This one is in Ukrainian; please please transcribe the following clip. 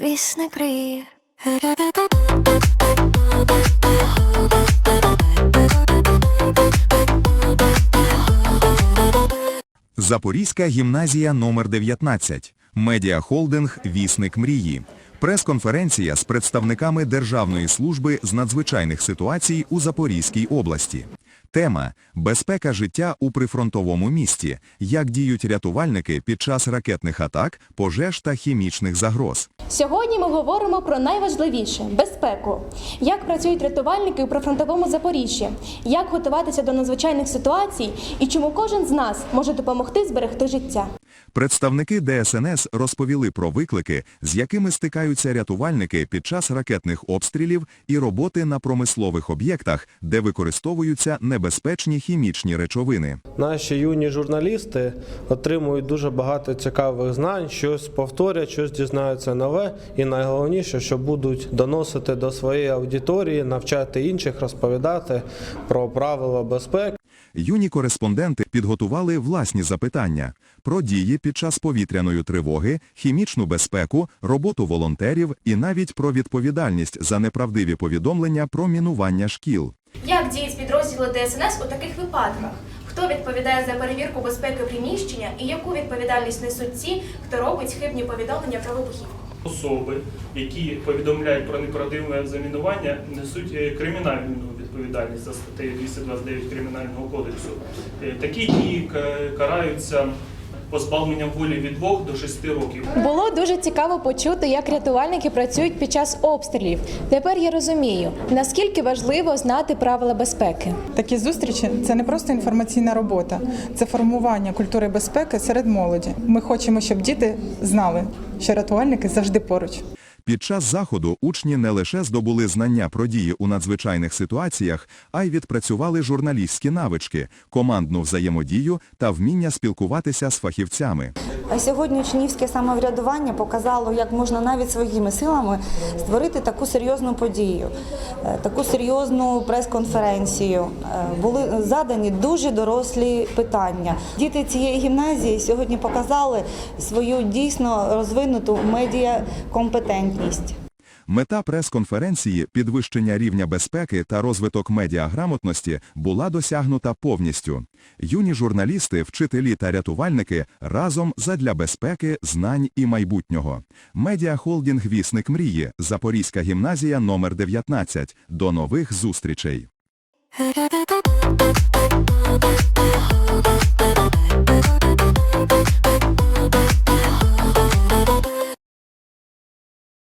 вісник мрії. Запорізька гімназія номер 19 Медіахолдинг Вісник мрії. Прес-конференція з представниками Державної служби з надзвичайних ситуацій у Запорізькій області. Тема Безпека життя у прифронтовому місті. Як діють рятувальники під час ракетних атак, пожеж та хімічних загроз. Сьогодні ми говоримо про найважливіше безпеку. Як працюють рятувальники у прифронтовому Запоріжжі, як готуватися до надзвичайних ситуацій і чому кожен з нас може допомогти зберегти життя. Представники ДСНС розповіли про виклики, з якими стикаються рятувальники під час ракетних обстрілів і роботи на промислових об'єктах, де використовуються небезпечні хімічні речовини. Наші юні журналісти отримують дуже багато цікавих знань, щось повторять, щось дізнаються нове, і найголовніше, що будуть доносити до своєї аудиторії, навчати інших, розповідати про правила безпеки. Юні кореспонденти підготували власні запитання про дії під час повітряної тривоги, хімічну безпеку, роботу волонтерів і навіть про відповідальність за неправдиві повідомлення про мінування шкіл. Як діють підрозділи ДСНС у таких випадках? Хто відповідає за перевірку безпеки приміщення і яку відповідальність несуть ті, хто робить хибні повідомлення про вибухівку? Особи, які повідомляють про неправдиве замінування, несуть е, кримінальну відповідальність за статтею 229 Кримінального кодексу. Е, Такі дії ка- караються позбавленням волі від 2 до 6 років. Було дуже цікаво почути, як рятувальники працюють під час обстрілів. Тепер я розумію, наскільки важливо знати правила безпеки. Такі зустрічі це не просто інформаційна робота, це формування культури безпеки серед молоді. Ми хочемо, щоб діти знали, що рятувальники завжди поруч. Під час заходу учні не лише здобули знання про дії у надзвичайних ситуаціях, а й відпрацювали журналістські навички, командну взаємодію та вміння спілкуватися з фахівцями. А Сьогодні учнівське самоврядування показало, як можна навіть своїми силами створити таку серйозну подію, е, таку серйозну прес-конференцію. Е, Були задані дуже дорослі питання. Діти цієї гімназії сьогодні показали свою дійсно розвинуту медіакомпетентність. Мета прес-конференції підвищення рівня безпеки та розвиток медіаграмотності була досягнута повністю. Юні журналісти, вчителі та рятувальники разом задля безпеки, знань і майбутнього. Медіахолдинг Вісник мрії. Запорізька гімназія номер 19. До нових зустрічей.